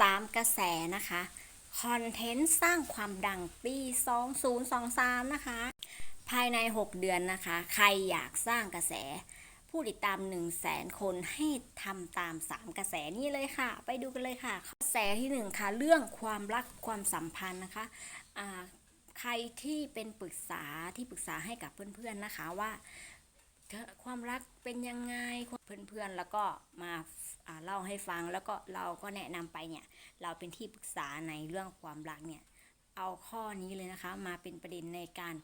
3 กระแสนะคะคอนเทนต์สร้างความดังปี 2023 นะคะ ภายใน 6 เดือนนะคะ ใครอยากสร้างกระแส ผู้ติดตาม 1 0 0 0 0แสนคนให้ทำตาม 3 กระแสนี้เลยค่ะ ไปดูกันเลยค่ะ กระแสที่ 1 ค่ะ เรื่องความรักความสัมพันธ์นะคะใครที่เป็นปรึกษาที่ปรึกษาให้กับเพื่อนๆนะคะว่า ความรักเป็นยังไงเพื่อนๆ แล้วก็มาเล่าให้ฟังแล้วก็เราก็แนะนำไปเนี่ย เราเป็นที่ปรึกษาในเรื่องความรักเนี่ย เอาข้อนี้เลยนะคะ มาเป็นประเด็นในการ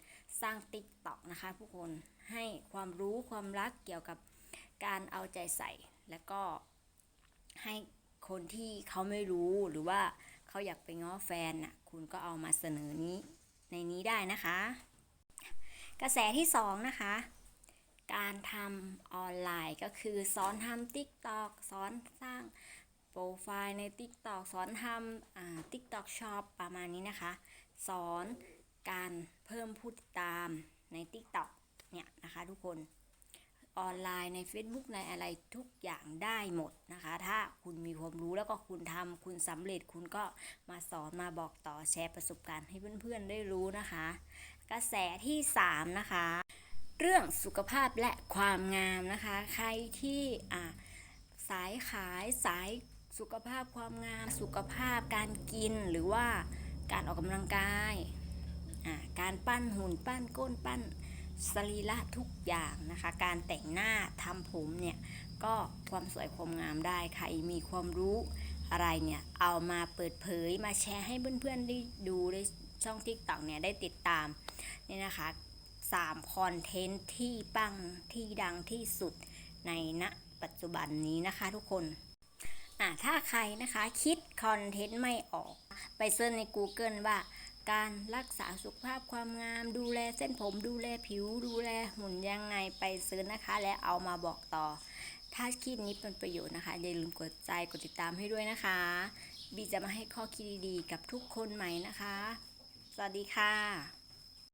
สร้างติ๊กต็อกนะคะผู้คนให้ความรู้ความรักเกี่ยวกับการเอาใจใส่ แล้วก็ให้คนที่เขาไม่รู้หรือว่าเขาอยากไปง้อแฟนน่ะคุณก็เอามาเสนอนี้ในนี้ได้นะคะ กระแสที่สองนะคะ การทำออนไลน์ก็คือสอนทำ TikTok สอนสร้างโปรไฟล์ใน TikTok สอนทำอ่า TikTok Shop ประมาณนี้นะคะ สอนการเพิ่มผู้ติดตามใน TikTok เนี่ยนะคะทุกคนออนไลน์ใน Facebook ในอะไรทุกอย่างได้หมดนะคะ ถ้าคุณมีความรู้แล้วก็คุณทำคุณสำเร็จคุณก็มาสอนมาบอกต่อแชร์ประสบการณ์ให้เพื่อนๆได้รู้นะคะ กระแสที่ 3 นะคะ เรื่องสุขภาพและความงามนะคะ ใครที่อ่าสายขายสายสุขภาพความงาม สุขภาพการกินหรือว่าการออกกำลังกายการปั้นหุ่นปั้นก้นปั้นสรีระทุกอย่างนะคะ การแต่งหน้าทำผมเนี่ยก็ความสวยความงามได้ใครมีความรู้อะไรเนี่ยเอามาเปิดเผยมาแชร์ให้เพื่อนๆได้ดูในช่อง TikTok เนี่ยได้ติดตามนี่นะคะ 3คอนเทนต์ที่ปังที่ดังที่สุดในณปัจจุบันนี้นะคะทุกคนอะถ้าใครนะคะคิดคอนเทนต์ไม่ออก ไปเซิร์ชใน Google ว่าการรักษาสุขภาพความงาม ดูแลเส้นผมดูแลผิว ดูแลหุ่นยังไงไปเซิร์ชนะคะ และเอามาบอกต่อ ถ้าคลิปนี้เป็นประโยชน์นะคะ อย่าลืมกดใจกดติดตามให้ด้วยนะคะ บีจะมาให้ข้อคิดดีๆ กับทุกคนใหม่นะคะ สวัสดีค่ะ